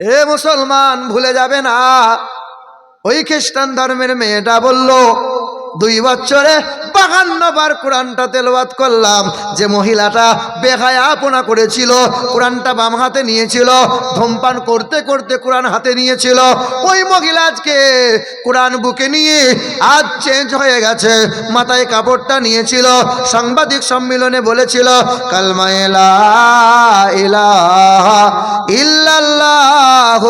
এ মুসলমান ভুলে যাবে না। ওই খ্রিস্টান ধর্মের মেয়েটা বলল দুই বছরে বাগান্ন বার কোরআনটা তেলবাদ করলাম। যে মহিলাটা বেহায়াপনা করেছিল, কোরআনটা বাম হাতে নিয়েছিল, ধূমপান করতে করতে কোরআন হাতে নিয়েছিল। ওই মহিলা আজকে কোরআন বুকে নিয়ে আজ চেঞ্জ হয়ে গেছে। মাথায় কাপড়টা নিয়েছিল, সাংবাদিক সম্মেলনে বলেছিল ইল্লাল্লাহ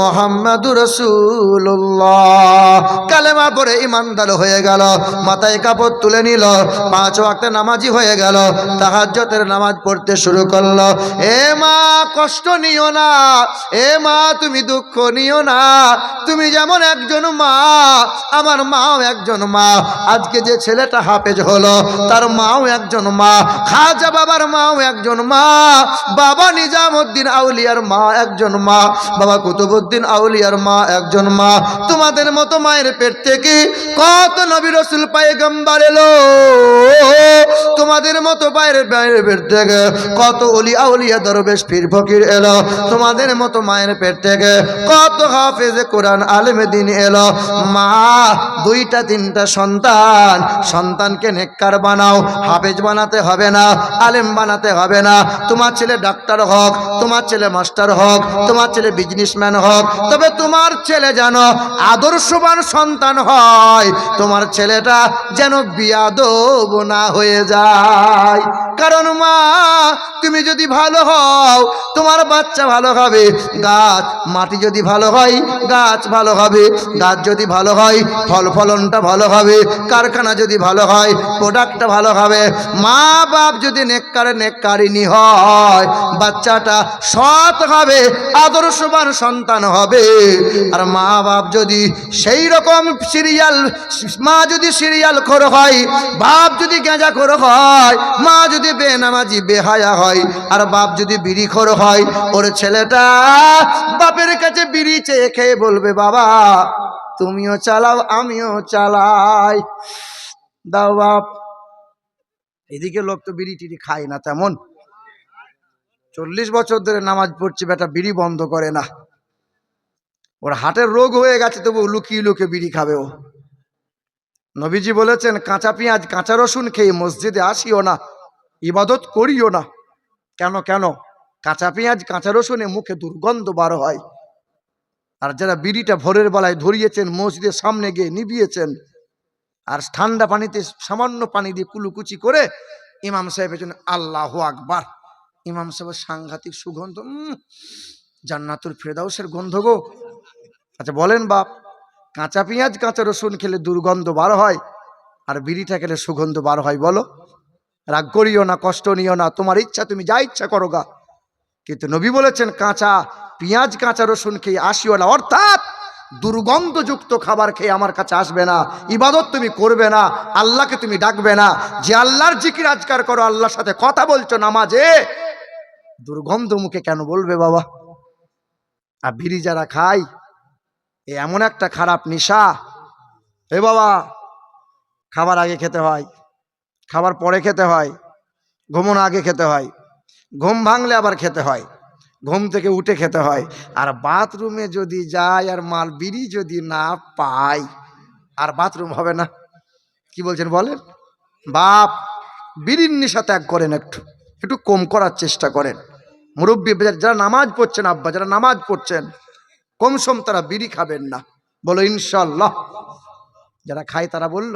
মোহাম্মদুর রসুল্লাহ কালেমা পরে ইমানদার হয়ে গেল। মাথায় কাপড় তুলে নিল। পাঁচ ওয়াক্তে নামাজি হয়ে গেল। তাহাজ্জতের নামাজ পড়তে শুরু করল। এ মা, কষ্ট নিও না। এ মা, তুমি দুঃখ নিও না। তুমি যেমন একজন মা, আমার মাও একজন মা। আজকে যে ছেলেটা হাফেজ হলো, তার মাও একজন মা। খাজা বাবার মাও একজন মা। বাবা নিজামুদ্দিন আউলিয়ার মা একজন মা। বাবা কুতুবুদ্দিন আউলিয়ার মা একজন মা। তোমাদের মতো মায়ের পেট থেকে কত নবী রসুল পায়গম্বার এলো তোমাদের মতো বাইরে বাইরে পেট থেকে কত অলি আউলিয়া দরবেশ পীর ফকির এলো। তোমাদের মতো মায়ের পেট থেকে কত হাফেজে কোরআন আলেমে দিন এলো। মা দুইটা তিনটা সন্তান। সন্তানকে নেককার বানাও, হাফেজ বানাতে হবে না, আলেম বানাতে হবে না। তোমার ছেলে ডাক্তার হোক, তোমার ছেলে মাস্টার হোক, তোমার ছেলে বিজনেসম্যান হোক, তবে তোমার ছেলে যেন আদর্শবান সন্তান হয়। তোমার ছেলেটা যেন বিয়াদব না হয়ে যায়। কারণ মা, তুমি যদি ভালো হও, তোমার বাচ্চা ভালো হবে, গাছ মাটি যদি ভালো হয়, গাছ ভালো হবে, গাছ যদি ভালো হয়, ফল ফলনটা ভালো হবে, কারখানা যদি ভালো হয় প্রোডাক্টটা ভালো হবে। মা বাপ যদি নেককারে নেককারিনী হয়, বাচ্চাটা সৎ হবে, আদর্শবান সন্তান হবে। আর মা বাপ যদি সেই রকম সিরিয়াল মা যদি সিরিয়াল খোর হয়, বাপ যদি গেঁজা খোর হয়, মা যদি বেনামাজি, বেহায়া হয়, আর বাপ যদি বিড়ি খোর হয়, ওর ছেলেটা বাপের কাছে বিড়ি চেয়ে খেয়ে বলবে, বাবা তুমিও চালাও, আমিও চালাই। দাও বাপ। এদিকে লোক তো বিড়ি টিড়ি খায় না তেমন। চল্লিশ বছর ধরে নামাজ পড়ছে, বেটা বিড়ি বন্ধ করে না। ওর হাটের রোগ হয়ে গেছে, তবু লুকিয়ে লুকিয়ে বিড়ি খাবে ও। নবীজি বলেছেন, কাঁচা পেঁয়াজ, কাঁচা রসুন খেয়ে মসজিদে আসিও না, ইবাদত করিও না। কেন কেন? কাঁচা পেঁয়াজ, কাঁচা রসুনে মুখে দুর্গন্ধ বার হয়। আর যারা বিড়িটা ভোরের বেলায় ধরিয়েছেন মসজিদের সামনে গিয়ে নিবিয়েছেন আর ঠান্ডা পানিতে সামান্য পানি দিয়ে কুলুকুচি করে ইমাম সাহেবের জন্য আল্লাহ আকবার। ইমাম সাহেবের সাংঘাতিক সুগন্ধ উম, জান্নাতুল ফেরদাউসের গন্ধ গো। আচ্ছা বলেন বাপ কাঁচা পেঁয়াজ কাঁচা রসুন খেলে দুর্গন্ধ বার হয় আর বিড়িটা খেলে সুগন্ধ বার হয় বলো। রাগ করিও না কষ্ট নিও না তোমার ইচ্ছা তুমি যা ইচ্ছা করো গা। কিন্তু নবী বলেছেন কাঁচা পেঁয়াজ, কাঁচা রসুন খেয়ে আসিও না অর্থাৎ দুর্গন্ধযুক্ত খাবার খেয়ে আমার কাছে আসবে না, ইবাদত তুমি করবে না, আল্লাহকে তুমি ডাকবে না, যে আল্লাহর জিকির আজকার করো, আল্লাহর সাথে কথা বলছো নামাজে, দুর্গন্ধ মুখে কেন বলবে বাবা? আর বিড়ি যারা খায়, এ এমন একটা খারাপ নেশা। এ বাবা, খাবার আগে খেতে হয়, খাবার পরে খেতে হয়, ঘুমোনো আগে খেতে হয়, ঘুম ভাঙলে আবার খেতে হয়। ঘুম থেকে উঠে খেতে হয়। আর বাথরুমে যদি যায় আর মাল বিড়ি যদি না পাই আর বাথরুম হবে না, কি বলছেন বলেন? বাপ, বিড়ির নেশা ত্যাগ করেন একটু একটু কম করার চেষ্টা করেন। মুরব্বী, যারা নামাজ পড়ছেন আব্বা, যারা নামাজ পড়ছেন, কম সম তারা বিড়ি খাবেন না। বলো ইনশাল্লাহ যারা খায় তারা বলল,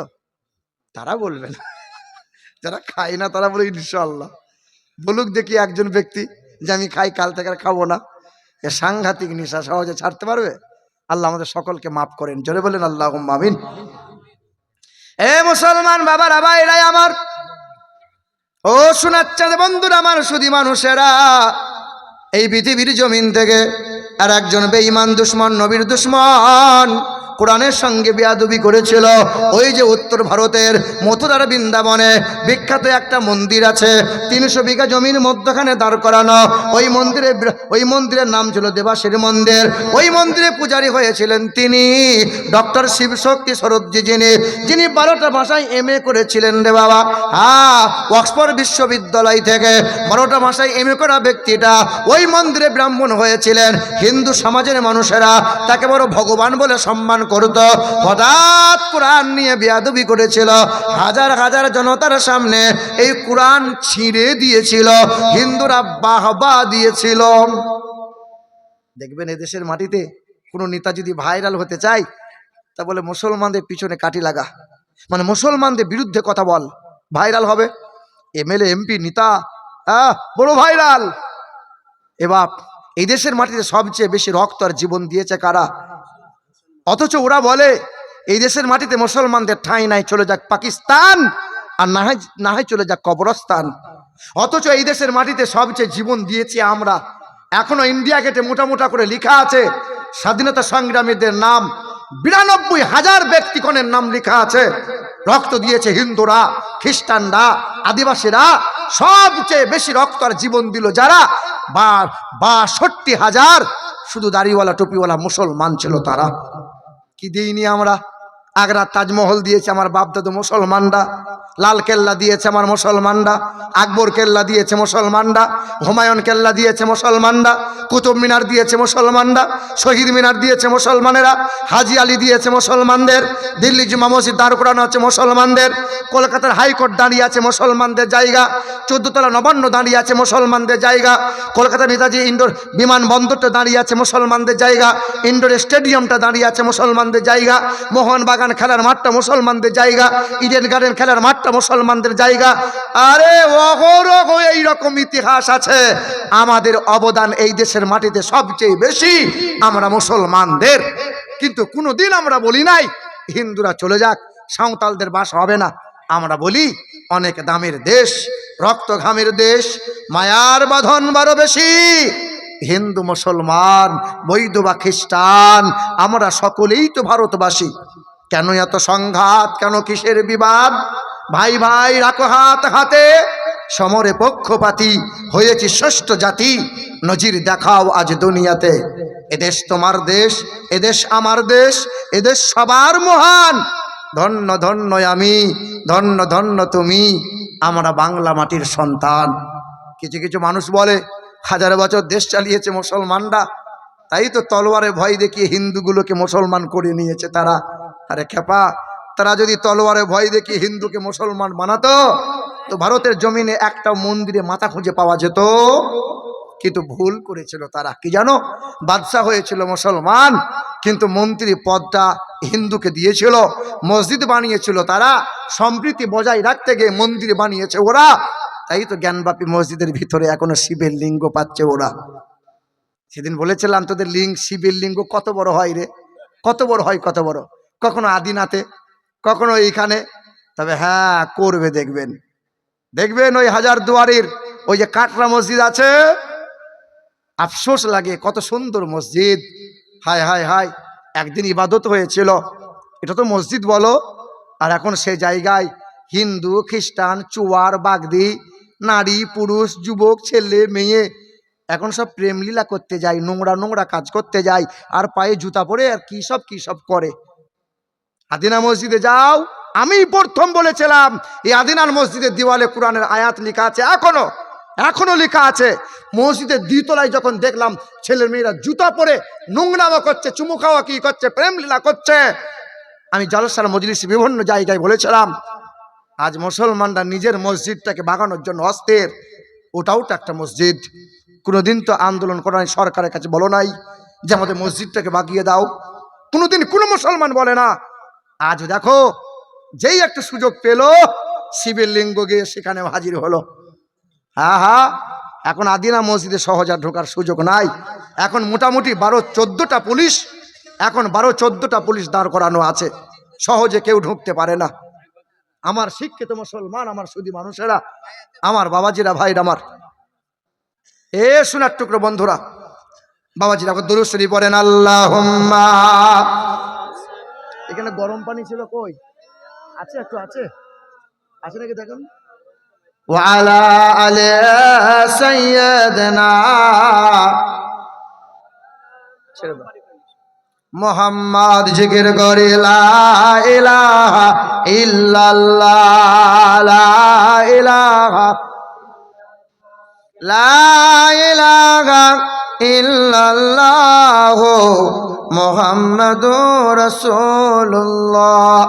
তারা বলবে না। যারা খায় না তারা বলে ইনশাল্লাহ বলুক দেখি একজন ব্যক্তি যে আমি খাই কাল থেকে আর খাব না। এ সাংঘাতিক নেশা সহজে ছাড়তে পারবে? আল্লাহ আমাদের সকলকে মাফ করেন। জোরে বলেন আল্লাহ মামিন এ মুসলমান বাবার আবা এরাই আমার, ও শোনাচ্ছে বন্ধুরা আমার শুধু মানুষেরা, এই পৃথিবীর জমিন থেকে আর একজন বেঈমান দুশ্মন, নবীর দুশ্মন কোরআনের সঙ্গে বেয়াদবি করেছিল। ওই যে উত্তর ভারতের মথুরার বৃন্দাবনে বিখ্যাত একটা মন্দির আছে, তিনশো বিঘা জমির মধ্যখানে দাঁড় করানো। ওই মন্দিরে ওই মন্দিরের নাম ছিল দেবাসের মন্দির। ওই মন্দিরে পূজারী হয়েছিলেন তিনি, ডক্টর শিবশক্তি সরোজি যিনি। যিনি বারোটা ভাষায় এম এ করেছিলেন রে বাবা। হ্যাঁ অক্সফোর্ড বিশ্ববিদ্যালয় থেকে বারোটা ভাষায় এম এ করা ব্যক্তিটা ওই মন্দিরে ব্রাহ্মণ হয়েছিলেন। হিন্দু সমাজের মানুষেরা তাকে বড় ভগবান বলে সম্মান করত, হঠাৎ কোরআন নিয়ে বেয়াদবি করেছিল। হাজার হাজার জনতার সামনে এই কোরআন ছিঁড়ে দিয়েছিল, হিন্দুরা বাহবা দিয়েছিল। দেখবেন এদেশের মাটিতে কোনো নেতা যদি ভাইরাল হতে চায়, তা বলে মুসলমানদের পিছনে কাটি লাগা। মানে মুসলমানদের বিরুদ্ধে কথা বল, ভাইরাল হবে। এমএলএ, এমপি, নেতা হ্যাঁ বড় ভাইরাল। এবার এই দেশের মাটিতে সবচেয়ে বেশি রক্ত আর জীবন দিয়েছে কারা? অথচ ওরা বলে, এই দেশের মাটিতে মুসলমানদের ঠাঁই নাই, চলে যাক পাকিস্তান, আর না হয় চলে যাক কবরস্থান। অথচ এই দেশের মাটিতে সবচেয়ে জীবন দিয়েছি আমরা। এখনও ইন্ডিয়া গেটে মোটা মোটা করে লেখা আছে, স্বাধীনতা সংগ্রামীদের নাম, বিরানব্বই হাজার ব্যক্তিগণের নাম লেখা আছে। রক্ত দিয়েছে হিন্দুরা, খ্রিস্টানরা, আদিবাসীরা, সবচেয়ে বেশি রক্ত আর জীবন দিল যারা, বা, বাষট্টি হাজার শুধু দাড়িওয়ালা টুপিওয়ালা মুসলমান ছিল তারা। কি দিইনি আমরা? আগ্রার তাজমহল দিয়েছে আমার বাপদাদু মুসলমানরা, লাল কেল্লা দিয়েছে আমার মুসলমানরা, আকবর কেল্লা দিয়েছে মুসলমানরা, হুমায়ুন কেল্লা দিয়েছে মুসলমানরা, কুতুব মিনার দিয়েছে মুসলমানরা, শহীদ মিনার দিয়েছে মুসলমানেরা, হাজি আলী দিয়েছে মুসলমানদের, দিল্লি জুমা মসজিদ দাঁড় করানো হচ্ছে মুসলমানদের, কলকাতার হাইকোর্ট দাঁড়িয়ে আছে মুসলমানদের জায়গা, চোদ্দতলা নবান্ন দাঁড়িয়ে আছে মুসলমানদের জায়গা, কলকাতা নেতাজি ইন্ডোর বিমানবন্দরটা দাঁড়িয়ে আছে মুসলমানদের জায়গা ইন্ডোর স্টেডিয়ামটা দাঁড়িয়ে আছে মুসলমানদের জায়গা, মোহনবাগান খেলার মাঠটা মুসলমানদের জায়গা ইডেন গার্ডেন খেলার মাঠটা মুসলমানদের জায়গা। আরে অহরহ এইরকম ইতিহাস আছে। আমাদের অবদান এই দেশের মাটিতে সবচেয়ে বেশি আমরা মুসলমানদের। কিন্তু কোনোদিন আমরা বলি নাই, হিন্দুরা চলে যাক, সাঁওতালদের বাস হবে না। আমরা বলি, অনেক দামের দেশ রক্ত ঘামের দেশ, মায়ার বাঁধন বারো বেশি। হিন্দু, মুসলমান, বৈধ বা খ্রিস্টান, আমরা সকলেই তো ভারতবাসী। কেন এত সংঘাত? কেন কিসের বিবাদ? ভাই ভাই, রাখো হাত হাতে। সমরে পক্ষপাতি হয়েছি ষষ্ঠ জাতি। নজির দেখাও আজ দুনিয়াতে। এদেশ তোমার দেশ, এদেশ আমার দেশ, এদেশ সবার মহান। ধন্য ধন্য আমি, ধন্য ধন্য তুমি, আমরা বাংলা মাটির সন্তান। কিছু কিছু মানুষ বলে, হাজার বছর দেশ চালিয়েছে মুসলমানরা। তাই তো তলোয়ারে ভয় দেখিয়ে হিন্দুগুলোকে মুসলমান করে নিয়েছে তারা। আরে খেপা, তারা যদি তলোয়ারে ভয় দেখি হিন্দুকে মুসলমান বানাতো, তো ভারতের জমিনে একটা মন্দিরে মাথা খুঁজে পাওয়া যেত। কিন্তু ভুল করেছিল তারা। কি জানো? বাদশাহ হয়েছিল মুসলমান, কিন্তু মন্ত্রী পদটা হিন্দুকে দিয়েছিল। মসজিদ বানিয়েছিল তারা। সম্প্রীতি বজায় রাখতে গিয়ে মন্দির বানিয়েছে ওরা। তাই তো জ্ঞানবাপী মসজিদের ভিতরে এখনও শিবের লিঙ্গ পাচ্ছে ওরা। সেদিন বলেছিলাম, তোদের লিঙ্গ, শিবের লিঙ্গ কত বড় হয় রে? কত বড় হয় কত বড়? কখনো আদিনাতে, কখনো এইখানে। তবে হ্যাঁ করবে দেখবেন। দেখবেন ওই হাজার দুয়ারির ওই যে কাটরা মসজিদ আছে? আফসোস লাগে, কত সুন্দর মসজিদ। হায় হায় হায়, একদিন ইবাদত হয়েছিল। এটা তো মসজিদ বলো? আর এখন সে জায়গায় হিন্দু, খ্রিস্টান, চুয়ার, বাগদি, নারী, পুরুষ, যুবক, ছেলে, মেয়ে, এখন সব প্রেম লীলা করতে যায়, নোংরা নোংরা কাজ করতে যায়, আর পায়ে জুতা পরে আর কি সব কি সব করে? আদিনা মসজিদে যাও। আমি প্রথম বলেছিলাম, এই আদিনার মসজিদের দিওয়ালে কোরআনের আয়াত লেখা আছে এখনও এখনও লেখা আছে। মসজিদের দ্বিতলায় যখন দেখলাম ছেলে মেয়েরা জুতা পরে নোংরামা করছে, চুমু খাওয়া কি করছে, প্রেম লীলা করছে, আমি জলসার মজলিস বিভিন্ন জায়গায় বলেছিলাম, আজ মুসলমানরা নিজের মসজিদটাকে বাগানোর জন্য অস্থির। ওটাও তো একটা মসজিদ। কোনোদিন তো আন্দোলন করা সরকারের কাছে বলো নাই, যে আমাদের মসজিদটাকে বাগিয়ে দাও। কোনোদিন কোনো মুসলমান বলে না আজ দেখো, যেই একটা সুযোগ পেল, শিবের লিঙ্গ গিয়ে সেখানে হাজির হলো। হ্যাঁ হ্যাঁ এখন আদিনা মসজিদে সহজে ঢোকার সুযোগ নাই। এখন মোটামুটি বারো চোদ্দোটা পুলিশ, এখন বারো চোদ্দোটা পুলিশ দাঁড় করানো আছে। সহজে কেউ ঢুকতে পারে না। আমার শিক্ষিত মুসলমান, আমার সুদী মানুষেরা, আমার বাবাজিরা, ভাইরা আমার। এ শোনার টুকরো বন্ধুরা, বাবাজিরা দুরুশ্বরী পড়েন আল্লাহ এখানে গরম পানি ছিল কই আছে একটু আছে আছে নাকি দেখুন وعلى آل سيدنا ছেড়ে দাও মোহাম্মদ জিকির করি লা ইলাহা ইল্লাল্লাহ লা ইলাহা লা ইলাহা ইল্লাল্লাহ মুহাম্মাদুর রাসূলুল্লাহ।